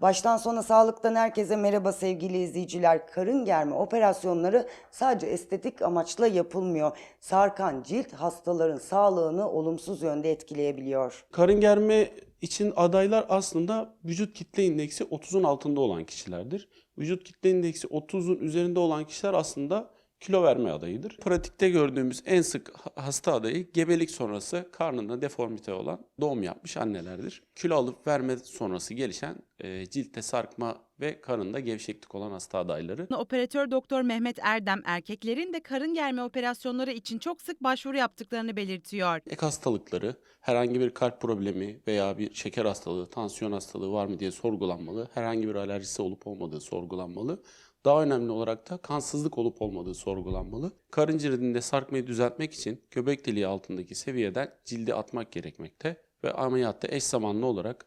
Baştan sona sağlıktan herkese merhaba sevgili izleyiciler. Karın germe operasyonları sadece estetik amaçla yapılmıyor. Sarkan cilt hastaların sağlığını olumsuz yönde etkileyebiliyor. Karın germe için adaylar aslında vücut kitle indeksi 30'un altında olan kişilerdir. Vücut kitle indeksi 30'un üzerinde olan kişiler aslında kilo verme adayıdır. Pratikte gördüğümüz en sık ha- hasta adayı gebelik sonrası karnında deformite olan doğum yapmış annelerdir. Kilo alıp verme sonrası gelişen e, ciltte sarkma ve karında gevşeklik olan hasta adayları. Operatör Doktor Mehmet Erdem erkeklerin de karın germe operasyonları için çok sık başvuru yaptıklarını belirtiyor. Ek hastalıkları, herhangi bir kalp problemi veya bir şeker hastalığı, tansiyon hastalığı var mı diye sorgulanmalı. Herhangi bir alerjisi olup olmadığı sorgulanmalı. Daha önemli olarak da kansızlık olup olmadığı sorgulanmalı. Karın ciridinde sarkmayı düzeltmek için göbek deliği altındaki seviyeden cildi atmak gerekmekte ve ameliyatta eş zamanlı olarak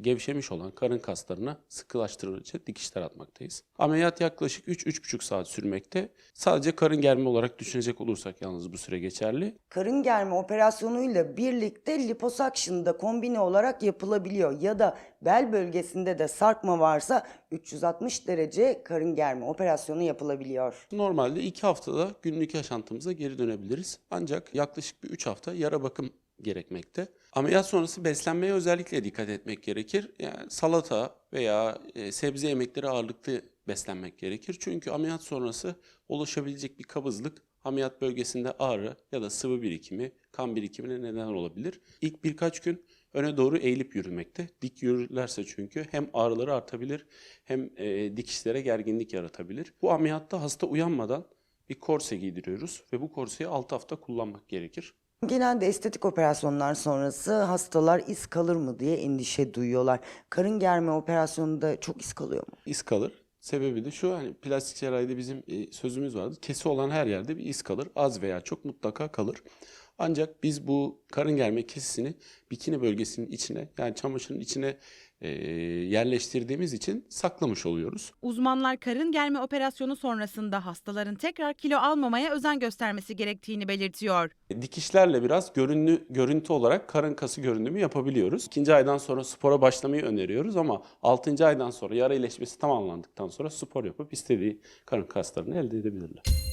gevşemiş olan karın kaslarına sıkılaştırıcı dikişler atmaktayız. Ameliyat yaklaşık 3-3,5 saat sürmekte. Sadece karın germe olarak düşünecek olursak yalnız bu süre geçerli. Karın germe operasyonuyla birlikte liposuction da kombine olarak yapılabiliyor ya da bel bölgesinde de sarkma varsa 360 derece karın germe operasyonu yapılabiliyor. Normalde 2 haftada günlük yaşantımıza geri dönebiliriz. Ancak yaklaşık bir 3 hafta yara bakım gerekmekte. Ameliyat sonrası beslenmeye özellikle dikkat etmek gerekir. Yani salata veya e, sebze yemekleri ağırlıklı beslenmek gerekir. Çünkü ameliyat sonrası oluşabilecek bir kabızlık ameliyat bölgesinde ağrı ya da sıvı birikimi, kan birikimine neden olabilir. İlk birkaç gün öne doğru eğilip yürümekte. Dik yürürlerse çünkü hem ağrıları artabilir hem e, dikişlere gerginlik yaratabilir. Bu ameliyatta hasta uyanmadan bir korse giydiriyoruz ve bu korseyi 6 hafta kullanmak gerekir. Genelde estetik operasyonlar sonrası hastalar iz kalır mı diye endişe duyuyorlar. Karın germe operasyonunda çok iz kalıyor mu? iz kalır. Sebebi de şu hani plastik cerrahide bizim e, sözümüz vardı. Kesi olan her yerde bir iz kalır. Az veya çok mutlaka kalır. Ancak biz bu karın germe kesisini bikini bölgesinin içine yani çamaşırın içine yerleştirdiğimiz için saklamış oluyoruz. Uzmanlar karın germe operasyonu sonrasında hastaların tekrar kilo almamaya özen göstermesi gerektiğini belirtiyor. Dikişlerle biraz görünü, görüntü olarak karın kası görünümü yapabiliyoruz. İkinci aydan sonra spora başlamayı öneriyoruz ama altıncı aydan sonra yara iyileşmesi tamamlandıktan sonra spor yapıp istediği karın kaslarını elde edebilirler.